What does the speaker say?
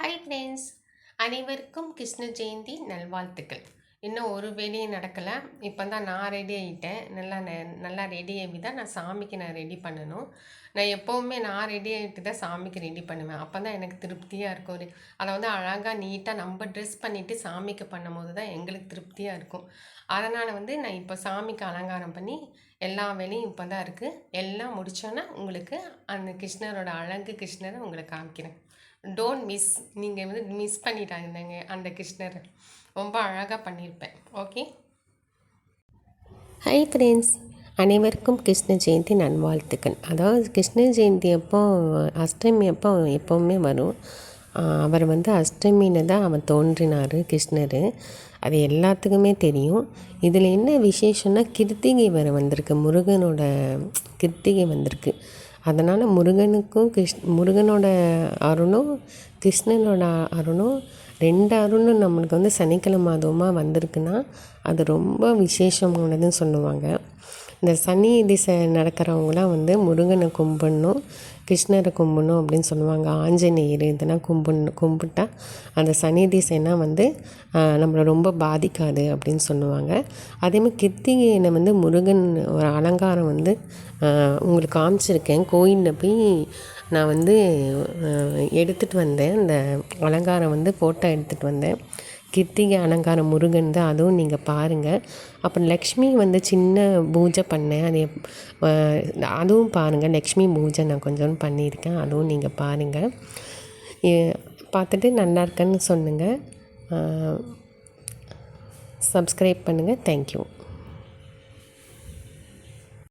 Hi friends அனைவருக்கும் கிருஷ்ண ஜெயந்தி நல்வாழ்த்துக்கள். இன்னும் ஒரு வேலையும் நடக்கலை. இப்போ தான் நான் ரெடி ஆகிட்டேன் நல்லா ந- நல்லா ரெடி ஆகி தான் நான் சாமிக்கு நான் ரெடி பண்ணணும். நான் எப்போவுமே நான் ரெடி ஆகிட்டு தான் சாமிக்கு ரெடி பண்ணுவேன். அப்போ தான் எனக்கு திருப்தியாக இருக்கும். ஒரு அதை வந்து அழகாக நீட்டாக நம்ம ட்ரெஸ் பண்ணிவிட்டு சாமிக்கு பண்ணும்போது தான் எங்களுக்கு திருப்தியாக இருக்கும். அதனால் வந்து நான் இப்போ சாமிக்கு அலங்காரம் பண்ணி எல்லா வேலையும் இப்போ தான் இருக்குது எல்லாம் முடிச்சோன்னே உங்களுக்கு அந்த கிருஷ்ணரோட அழகு கிருஷ்ணரை உங்களுக்கு காமிக்கிறேன். டோன்ட் மிஸ் நீங்கள் வந்து மிஸ் பண்ணிட்டாங்க அந்த கிருஷ்ணரை. ரொம்ப அழகாக பண்ணியிருப்பேன். ஓகே ஹை ஃப்ரெண்ட்ஸ் அனைவருக்கும் கிருஷ்ண ஜெயந்தி நன்வாழ்த்துக்கள். அதாவது கிருஷ்ண ஜெயந்தி அப்போ அஷ்டமி அப்போ எப்போவுமே வரும். அவர் வந்து அஷ்டமியில் தான் அவர் தோன்றினார் கிருஷ்ணர். அது எல்லாத்துக்குமே தெரியும். இதில் என்ன விசேஷம்னா கிருத்திகை வர வந்திருக்கு. முருகனோட கிருத்திகை வந்திருக்கு. அதனால் முருகனுக்கும் கிருஷ் முருகனோட அருணும் கிருஷ்ணனோட அருணும் ரெண்டு அருணும் நம்மளுக்கு வந்து சனிக்கிழமை அதுவுமாக வந்திருக்குன்னா அது ரொம்ப விசேஷமானதுன்னு சொல்லுவாங்க. இந்த சனி திசை நடக்கிறவங்களாம் வந்து முருகனை கும்பிடணும். கிருஷ்ணரை கும்பிடணும் அப்படின்னு சொல்லுவாங்க. ஆஞ்சநேயர் இதெல்லாம் கும்பிடணும் கும்பிட்டா அந்த சனி திசைனா வந்து நம்மளை ரொம்ப பாதிக்காது அப்படின்னு சொல்லுவாங்க. அதேமாதிரி கிருத்திகையில் வந்து முருகன் ஒரு அலங்காரம் வந்து உங்களுக்கு காமிச்சிருக்கேன். கோயிலில் போய் நான் வந்து எடுத்துகிட்டு வந்தேன். அந்த அலங்காரம் வந்து ஃபோட்டோ எடுத்துகிட்டு வந்தேன். கிருத்திகை அலங்காரம் முருகன் தான். அதுவும் நீங்கள் பாருங்கள் அப்புறம் லக்ஷ்மி வந்து சின்ன பூஜை பண்ணேன். அது அதுவும் பாருங்கள் லக்ஷ்மி பூஜை நான் கொஞ்சம் பண்ணியிருக்கேன். அதுவும் நீங்கள் பாருங்கள் பார்த்துட்டு நல்லா இருக்கேன்னு சொல்லுங்கள் சப்ஸ்கிரைப் பண்ணுங்கள் தேங்க்யூ